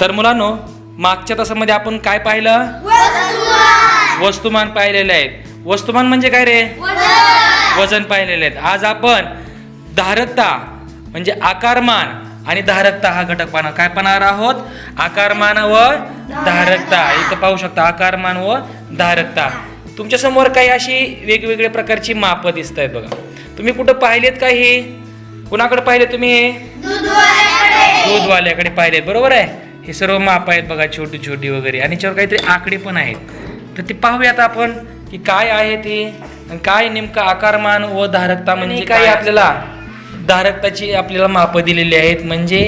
तर मुलांनो मागच्या तासामध्ये आपण काय पाहिलं? वस्तुमान. पाहिलेले आहेत वस्तुमान म्हणजे काय रे? वजन. पाहिलेले आहेत आज आपण धारकता म्हणजे आकारमान आणि धारकता हा घटक पाहणार. काय पाहणार आहोत? आकारमान व धारकता. इथं पाहू शकता आकारमान व धारकता. तुमच्यासमोर काही अशी वेगवेगळ्या प्रकारची माप दिसत आहेत बघा. तुम्ही कुठं पाहिलेत का हे? कुणाकडे पाहिले तुम्ही? दूधवाल्याकडे पाहिलेत. बरोबर आहे? हे सर्व माप आहेत बघा छोटी छोटी वगैरे. आणि याच्यावर काहीतरी आकडे पण आहेत. तर ते पाहूयात आपण की काय आहे ते आणि काय नेमकं आकारमान व धारकता म्हणजे काय आपल्याला धारकताची आपल्याला माप दिलेली आहेत. म्हणजे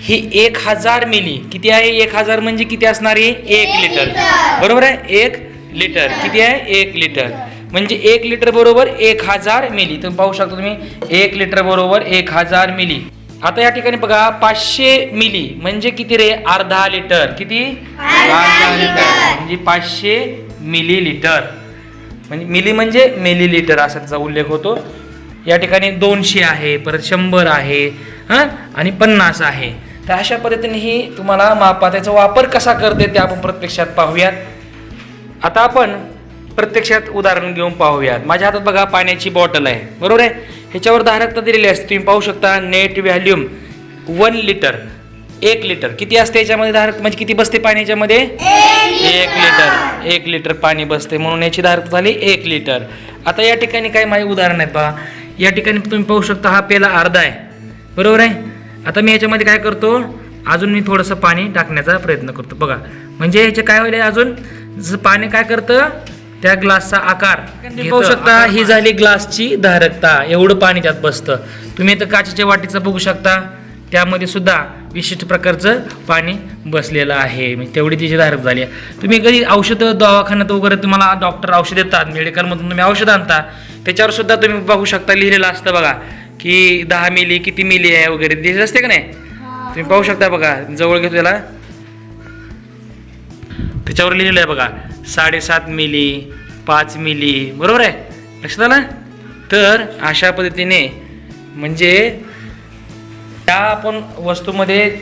ही एक हजार मिली. किती आहे? एक हजार म्हणजे किती असणार आहे एक लिटर. बरोबर आहे? एक लिटर. किती आहे? एक लिटर. म्हणजे एक लिटर बरोबर एक हजार मिली. तुम्ही पाहू शकता तुम्ही एक लिटर बरोबर एक हजार मिली. आता या ठिकाणी बघा पाचशे मिली म्हणजे किती रे? अर्धा लिटर. किती? अर्धा लिटर. म्हणजे पाचशे मिली लिटर. म्हणजे मिली म्हणजे मिली लिटर असा त्याचा उल्लेख होतो. या ठिकाणी दोनशे आहे परत शंभर आहे हां? आणि पन्नास आहे. तर अशा पद्धतीने ही तुम्हाला मापा त्याचा वापर कसा करते ते आपण प्रत्यक्षात पाहूयात. आता आपण प्रत्यक्षात उदाहरण घेऊन पाहूयात. माझ्या हातात बघा पाण्याची बॉटल आहे. बरोबर आहे? ह्याच्यावर धारकता दिलेली असते. तुम्ही पाहू शकता नेट व्हॅल्यूम वन लिटर एक लिटर किती असते याच्यामध्ये धारक म्हणजे किती बसते पाणी याच्यामध्ये? एक लिटर एक लिटर पाणी बसते. म्हणून याची धारक झाली एक लिटर आता या ठिकाणी काय माझे उदाहरण आहेत पहा या ठिकाणी तुम्ही पाहू शकता हा पेला अर्धा आहे. बरोबर आहे? आता मी याच्यामध्ये काय करतो अजून मी थोडंसं पाणी टाकण्याचा प्रयत्न करतो. बघा. म्हणजे ह्याचे काय होईल अजून? जसं पाणी काय करतं? त्या ग्लासचा आकार पाहू शकता ही झाली ग्लासची धारकता. एवढं पाणी त्यात बसतं. तुम्ही इथं काचेच्या वाटीचं बघू शकता. त्यामध्ये सुद्धा विशिष्ट प्रकारचं पाणी बसलेलं आहे. म्हणजे तेवढी तिची धारक झाली आहे. तुम्ही कधी औषधं दवाखान्यात वगैरे तुम्हाला डॉक्टर औषध देतात मेडिकलमधून तुम्ही औषध आणता त्याच्यावर सुद्धा तुम्ही बघू शकता लिहिलेलं असतं बघा की दहा मिली किती मिली आहे वगैरे. दिलेलं असते का नाही? तुम्ही पाहू शकता बघा. जवळ घेतो त्याला. त्याच्यावर लिहिलेलं आहे बघा. साडेसात मिली पाच मिली बरोबर आहे? लक्षात आलं? तर अशा पद्धतीने म्हणजे त्या आपण वस्तूमध्ये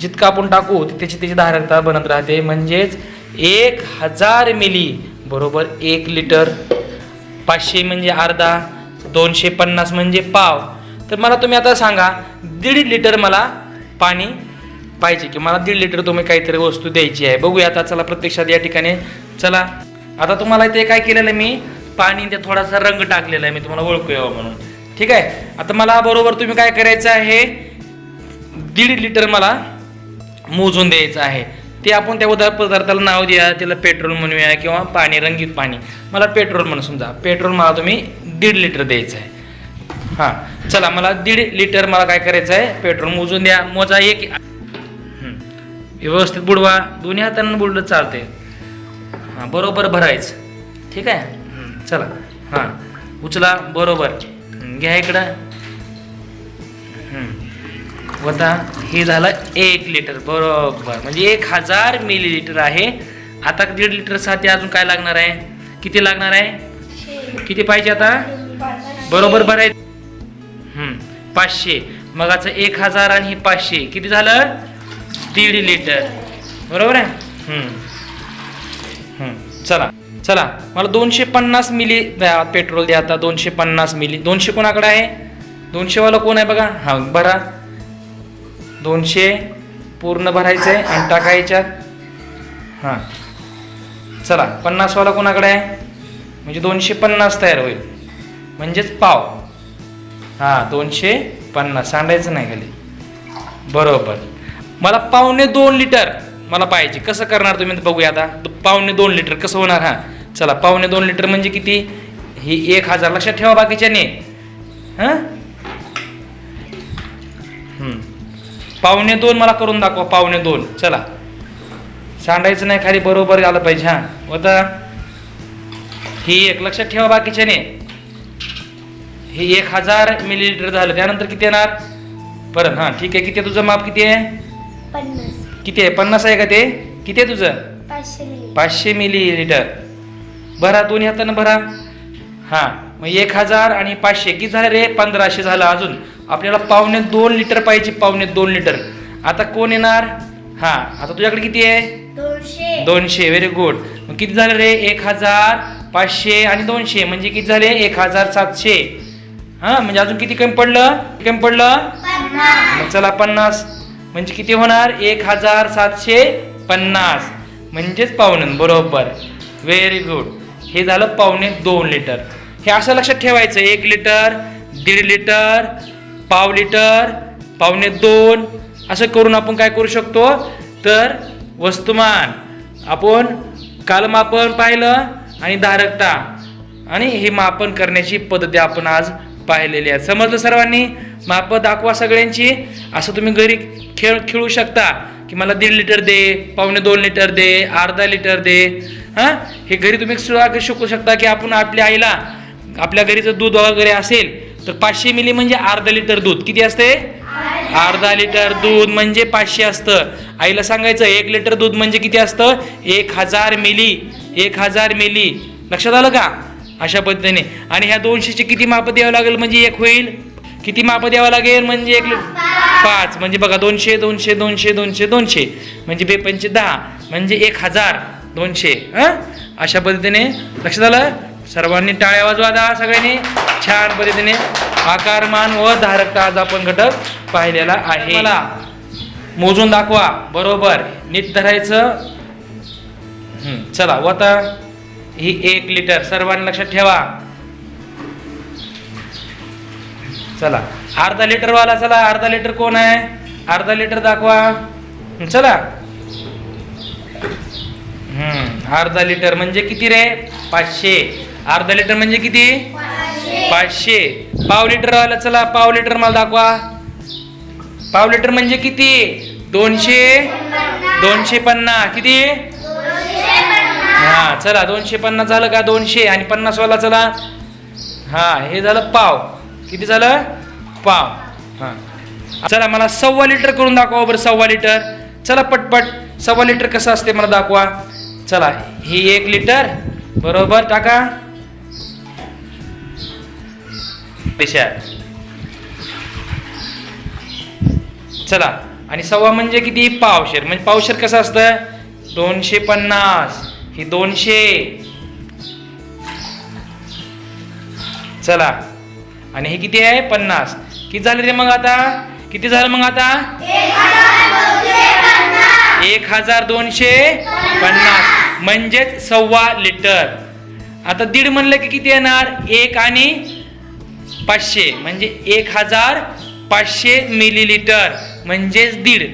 जितकं आपण टाकू ती त्याची त्याची धारकता बनत राहते. म्हणजेच एक हजार मिली बरोबर एक लिटर पाचशे म्हणजे अर्धा दोनशे पन्नास म्हणजे पाव. तर मला तुम्ही आता सांगा दीड लिटर मला पाणी पाहिजे की मला दीड लिटर तुम्ही काहीतरी वस्तू द्यायची आहे. बघूया आता चला प्रत्यक्षात या ठिकाणी. चला. आता तुम्हाला ते काय केलेलं आहे मी? पाणी ते थोडासा रंग टाकलेला आहे. मी तुम्हाला ओळखू यावं म्हणून. ठीक आहे? आता मला बरोबर तुम्ही काय करायचं आहे? दीड लिटर मला मोजून द्यायचं आहे. ते आपण त्या उदा पदार्थाला नाव द्या. त्याला पेट्रोल म्हणूया किंवा पाणी रंगीत पाणी. मला पेट्रोल म्हणून समजा. पेट्रोल मला तुम्ही दीड लिटर द्यायचं आहे. हां. चला मला दीड लिटर मला काय करायचं आहे? पेट्रोल मोजून द्या. मोजा एक व्यवस्थित बुडवा. दोन्ही हातानं बुडलं चालते हां बरोबर भरायचं. ठीक आहे? चला. हां उचला बरोबर. घ्या इकडं. वता हे झालं एक लिटर. बरोबर. म्हणजे एक हजार मिली लिटर आहे. आता दीड लिटरसाठी अजून काय लागणार आहे? किती लागणार आहे? किती पाहिजे आता? बरोबर भरायचं. पाचशे. मग आता एक हजार आणि हे पाचशे. किती झालं? दीड लिटर. बरोबर आहे? चला. चला. मला दोनशे पन्नास मिली द्या पेट्रोल द्या आता. दोनशे पन्नास मिली. दोनशे कोणाकडे आहे? दोनशेवाला कोण आहे बघा? हा भरा. दोनशे पूर्ण भरायचं आहे आणि टाकायच्यात हां. चला. पन्नासवाला कोणाकडे आहे? म्हणजे दोनशे पन्नास तयार होईल. म्हणजेच पाव. हां दोनशे पन्नास. सांडायचं नाही खाली. बरोबर. मला पावणे दोन लिटर मला पाहिजे. कसं करणार तुम्ही? तर बघूया आता. पावणे दोन लिटर कसं होणार? हां. चला पावणे दोन लिटर म्हणजे किती? ही एक हजार. लक्षात ठेवा बाकीच्याने. हां? पावणे दोन मला करून दाखवा पावणे दोन. चला. सांडायचं नाही खाली बरोबर आलं पाहिजे. हां. होता? ही एक. लक्षात ठेवा बाकीच्याने. हे एक हजार मिलीलिटर झालं. त्यानंतर किती येणार? परत. हां. ठीक आहे. किती आहे? तुझं माप किती आहे? पन्नास. किती आहे? पन्नास आहे का ते? किती आहे तुझं? पाचशे मिली. पाचशे मिलीलिटर भरा दोन्ही हातानं भरा. हां मग एक हजार आणि पाचशे. किती झालं रे? पंधराशे झालं अजून. आपल्याला पावणे दोन लिटर पाहिजे पावणे दोन लिटर. आता कोण येणार? हा आता तुझ्याकडे किती आहे? दोनशे. दोनशे व्हेरी गुड मग किती झालं रे? एक हजार पाचशे आणि दोनशे. म्हणजे किती झाले? एक हजार सातशे. हा म्हणजे अजून किती कमी पडलं? कमी पडलं? मग चला पन्नास. म्हणजे किती होणार? एक हजार सातशे पन्नास. म्हणजेच पावणे बरोबर. व्हेरी गुड हे झालं पावणे दोन लिटर हे असं लक्षात ठेवायचं एक लिटर दीड लिटर पाव लिटर पावणे दोन. असं करून आपण काय करू शकतो? तर वस्तुमान आपण कालमापन पाहिलं आणि धारकता. आणि हे मापन करण्याची पद्धती आपण आज पाहिलेली आहे समजलं सर्वांनी? माप दाखवा सगळ्यांची. असं तुम्ही घरी खेळ खेळू शकता. की मला दीड लिटर दे पावणे दोन लिटर दे अर्धा लिटर दे. हां? हे घरी तुम्ही सुद्धा शिकू शकता की आपण आपल्या आईला आपल्या घरी जर दूध वगैरे असेल तर पाचशे मिली म्हणजे अर्धा लिटर दूध. किती असते? अर्धा लिटर दूध म्हणजे पाचशे असतं. आईला सांगायचं एक लिटर दूध म्हणजे किती असतं? एक हजार मिली. एक हजार मिली. लक्षात आलं का? अशा पद्धतीने. आणि ह्या दोनशेचे किती माप द्यावं लागेल म्हणजे एक होईल? किती माप द्यावं लागेल? म्हणजे एक पाच. म्हणजे बघा दोनशे दोनशे दोनशे दोनशे दोनशे. म्हणजे बेपंचे दहा. म्हणजे एक हजार दोनशे. हं? अशा पद्धतीने. लक्षात आलं? सर्वांनी टाळ्या वाजवा दहा सगळ्यांनी. छान पद्धतीने. आकारमान व धारकता आज आपण घटक पाहिलेला आहे. मला. मोजून दाखवा. बरोबर. नीट धरायचं. चला. व आता ही एक लिटर. सर्वांनी लक्षात ठेवा. चला. अर्धा लिटरवाला चला. अर्धा लिटर कोण आहे? अर्धा लिटर दाखवा. चला. हम्म अर्धा लिटर म्हणजे किती रे? पाचशे. अर्धा लिटर म्हणजे किती? पाचशे. पाव लिटर वाला चला. पाव लिटर मला दाखवा. पाव लिटर म्हणजे किती? दोनशे. दोनशे पन्नास. किती? हा चला. दोनशे पन्नास झालं का? दोनशे. आणि पन्नास वाला चला. हा हे झालं पाव. किती झालं? पाव. हा. चला मला सव्वा लिटर करून दाखवा बरं सव्वा लिटर. चला पटपट. सव्वा लिटर कसं असते मला दाखवा. चला ही एक लिटर. बरोबर टाका. पेशा. चला आणि सव्वा म्हणजे किती? पावशेर. म्हणजे पावशेर कसं असतं? दोनशे पन्नास. ही दोनशे. चला. आणि हे किती आहे? पन्नास. किती झाले रे मग आता? किती झालं मग आता? एक हजार दोनशे पन्नास. म्हणजेच सव्वा लिटर. आता दीड म्हणलं की किती येणार? एक आणि पाचशे. म्हणजे एक हजार पाचशे मिलीलिटर म्हणजेच दीड.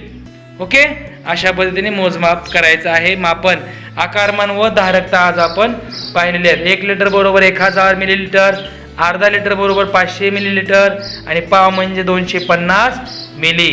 ओके? अशा पद्धतीने मोजमाप करायचं आहे मापन. आकारमान व धारकता आज आपण पाहिलेले आहेत. एक लिटर बरोबर एक हजार मिलीलिटर अर्धा लिटर बरोबर पाचशे मिलीलिटर आणि पाव म्हणजे दोनशे पन्नास मिली